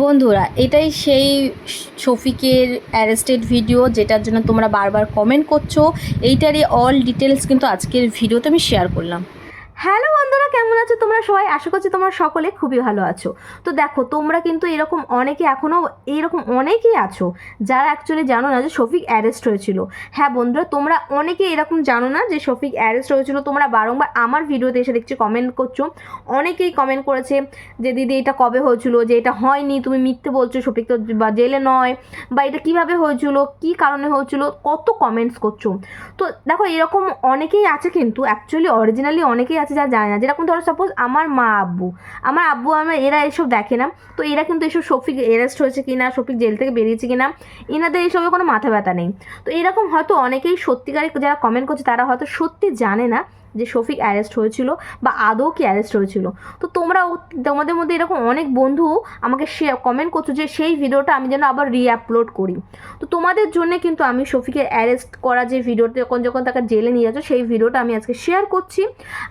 বন্ধুরা, এটাই সেই শফিকের অ্যারেস্টেড ভিডিও যেটার জন্য তোমরা বারবার কমেন্ট করছ। এইটারই অল ডিটেলস কিন্তু আজকের ভিডিওতে আমি শেয়ার করলাম। হ্যালো বন্ধুরা, কেমন আছো তোমরা সবাই? আশা করছি তোমরা সকলে খুবই ভালো আছো। তো দেখো, তোমরা কিন্তু এরকম অনেকে এখনও এইরকম অনেকেই আছো যারা অ্যাকচুয়ালি জানো না যে শফিক অ্যারেস্ট হয়েছিল। হ্যাঁ বন্ধুরা, তোমরা অনেকে এরকম জানো না যে শফিক অ্যারেস্ট হয়েছিল। তোমরা বারংবার আমার ভিডিওতে এসে দেখছি কমেন্ট করছ। অনেকেই কমেন্ট করেছে যে, দিদি, এটা কবে হয়েছিল? যে, এটা হয়নি। তুমি মিথ্যে বলছো, শফিক তো বা জেলে নয়। বা এটা কীভাবে হয়েছিল? কি কারণে হয়েছিল? কত কমেন্টস করছ। তো দেখো, এরকম অনেকেই আছে কিন্তু অ্যাকচুয়ালি অরিজিনালি অনেকেই আছে যারা জানে না। যেরকম ধরো সাপোজ আমার মা আব্বু, আমার আব্বু, আমার এরা এসব দেখে না। তো এরা কিন্তু এসব শফিক অ্যারেস্ট হয়েছে কিনা, শফিক জেল থেকে বেরিয়েছে কিনা, এনাদের এইসবে কোনো মাথা ব্যথা নেই। তো এরকম হয়তো অনেকেই সত্যিকারে যারা কমেন্ট করছে, তারা হয়তো সত্যি জানে না যে শফিক অ্যারেস্ট হয়েছিল বা আদৌ কি অ্যারেস্ট হয়েছিল। তো তোমরাও তোমাদের মধ্যে এরকম অনেক বন্ধু আমাকে সে কমেন্ট করছ যে সেই ভিডিওটা আমি যেন আবার রিআপলোড করি। তো তোমাদের জন্য কিন্তু আমি শফিকের অ্যারেস্ট করা যে ভিডিওটা যখন যখন তাকে জেলে নিয়ে যাচ্ছ, সেই ভিডিওটা আমি আজকে শেয়ার করছি।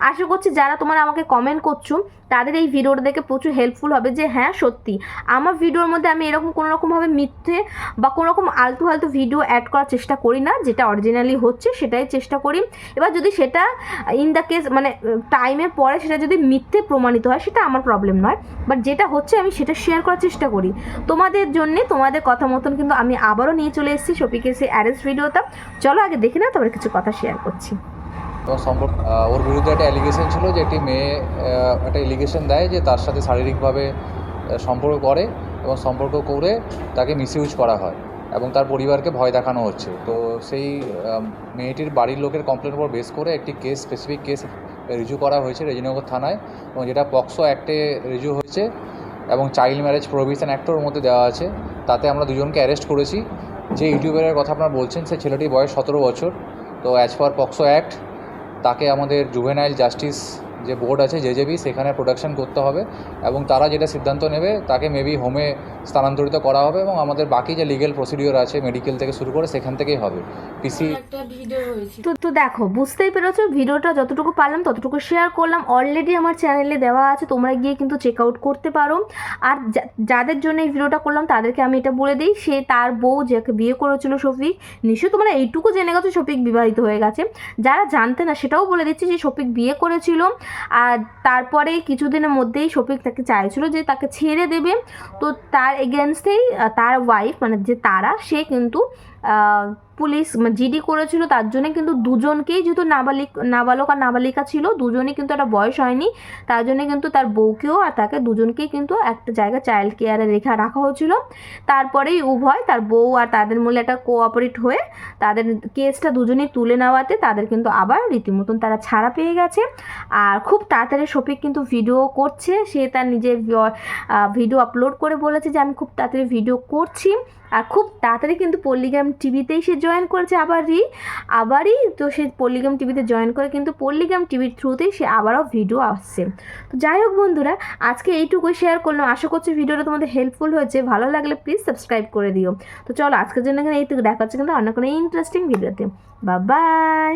আশা করছি যারা তোমরা আমাকে কমেন্ট করছ, তাদের এই ভিডিওটা দেখে প্রচুর হেল্পফুল হবে যে হ্যাঁ সত্যি। আমার ভিডিওর মধ্যে আমি এরকম কোনো রকমভাবে মিথ্যে বা কোনো রকম আলতু ফালতু ভিডিও অ্যাড করার চেষ্টা করি না, যেটা অরিজিনালি হচ্ছে সেটাই চেষ্টা করি। এবার যদি সেটা ইন দ্য কেস মানে টাইমের পরে সেটা যদি মিথ্যে প্রমাণিত হয়, সেটা আমার প্রবলেম নয়। বাট যেটা হচ্ছে, আমি সেটা শেয়ার করার চেষ্টা করি। তোমাদের জন্যে, তোমাদের কথা মতন কিন্তু আমি আবারও নিয়ে চলে এসেছি শফিকের সেই অ্যারেস্ট ভিডিওটা চলো আগে দেখে না তারপরে কিছু কথা শেয়ার করছি। তো সম্পর্ক ওর বিরুদ্ধে একটা অ্যালিগেশন ছিল যে একটি মেয়ে একটা অ্যালিগেশন দেয় যে তার সাথে শারীরিকভাবে সম্পর্ক করে এবং সম্পর্ক করে তাকে মিসইউজ করা হয়। এবং তার পরিবারকে ভয় দেখানো হচ্ছে। তো সেই মেয়েটির বাড়ির লোকের কমপ্লেন উপর বেস করে একটি কেস স্পেসিফিক কেস রিজু করা হয়েছে রেজিনগর থানায় এবং যেটা পক্সো অ্যাক্টে রিজু হয়েছে এবং চাইল্ড ম্যারেজ প্রভিশন অ্যাক্টর মধ্যে দেওয়া আছে। তাতে আমরা দুজনকে অ্যারেস্ট করেছি। যে ইউটিউবারের কথা আপনারা বলছেন, সে ছেলেটির বয়স সতেরো বছর। তো অ্যাজ পার পক্সো অ্যাক্ট তাকে আমাদের জুভেনাইল জাস্টিস যে বোর্ড আছে জেজেবি সেখানে প্রোডাকশন করতে হবে এবং তারা যেটা সিদ্ধান্ত নেবে তাকে মেবি হোমে স্থানান্তরিত করা হবে এবং আমাদের বাকি যে লিগেল প্রসিডিওর আছে মেডিকেল থেকে শুরু করে সেখান থেকেই হবে। পিসি তো তো দেখো বুঝতেই পেরেছ ভিডিওটা যতটুকু পারলাম ততটুকু শেয়ার করলাম। অলরেডি আমার চ্যানেলে দেওয়া আছে তোমরা গিয়ে কিন্তু চেক আউট করতে পারো। আর যাদের জন্য এই ভিডিওটা করলাম তাদেরকে আমি এটা বলে দিই সে তার বউ যাকে বিয়ে করেছিল শফিক নিশ্চয়ই তোমরা এইটুকু জেনে গেছো শফিক বিবাহিত হয়ে গেছে। যারা জানতে না সেটাও বলে দিচ্ছি যে শফিক বিয়ে করেছিল। আর তারপরে কিছুদিনের মধ্যেই শফিক তাকে চাইছিল যে তাকে ছেড়ে দেবে। তো তার এগেনস্টেই তার ওয়াইফ মানে যে তারা, সে কিন্তু পুলিশ জিডি করেছিল, তার জন্য কিন্তু দুজনকেই যেহেতু নাবালিক, নাবালক আর নাবালিকা ছিল, দুজনেই কিন্তু একটা বয়স হয়নি, তার জন্য কিন্তু তার বউকেও আর তাকে দুজনকেই কিন্তু একটা জায়গায় চাইল্ড কেয়ারে রেখে রাখা হয়েছিল। তারপরেই উভয় তার বউ আর তাদের মূলে একটা কোঅপারেট হয়ে তাদের কেসটা দুজনেই তুলে নেওয়াতে তাদের কিন্তু আবার রীতিমতন তারা ছাড়া পেয়ে গেছে। আর খুব তাড়াতাড়ি শফিক কিন্তু ভিডিও করছে, সে তার নিজের ভিডিও আপলোড করে বলেছে যে, আমি খুব তাড়াতাড়ি ভিডিও করছি। আর খুব তাড়াতাড়ি কিন্তু পল্লিগ্রাম টিভিতেই সে জয়েন করেছে আবারই। আবারই তো সে পল্লিগ্রাম টিভিতে জয়েন করে কিন্তু পল্লিগ্রাম টিভির থ্রুতেই সে আবারও ভিডিও আসছে। তো যাই হোক বন্ধুরা, আজকে এইটুকুই শেয়ার করলাম। আশা করছি ভিডিওটা তোমাদের হেল্পফুল হয়েছে। ভালো লাগলে প্লিজ সাবস্ক্রাইব করে দিও। তো চলো আজকের জন্য এখানে এইটুকু। দেখা হচ্ছে কিন্তু অন্য কোনো ইন্টারেস্টিং ভিডিওতে বা বাই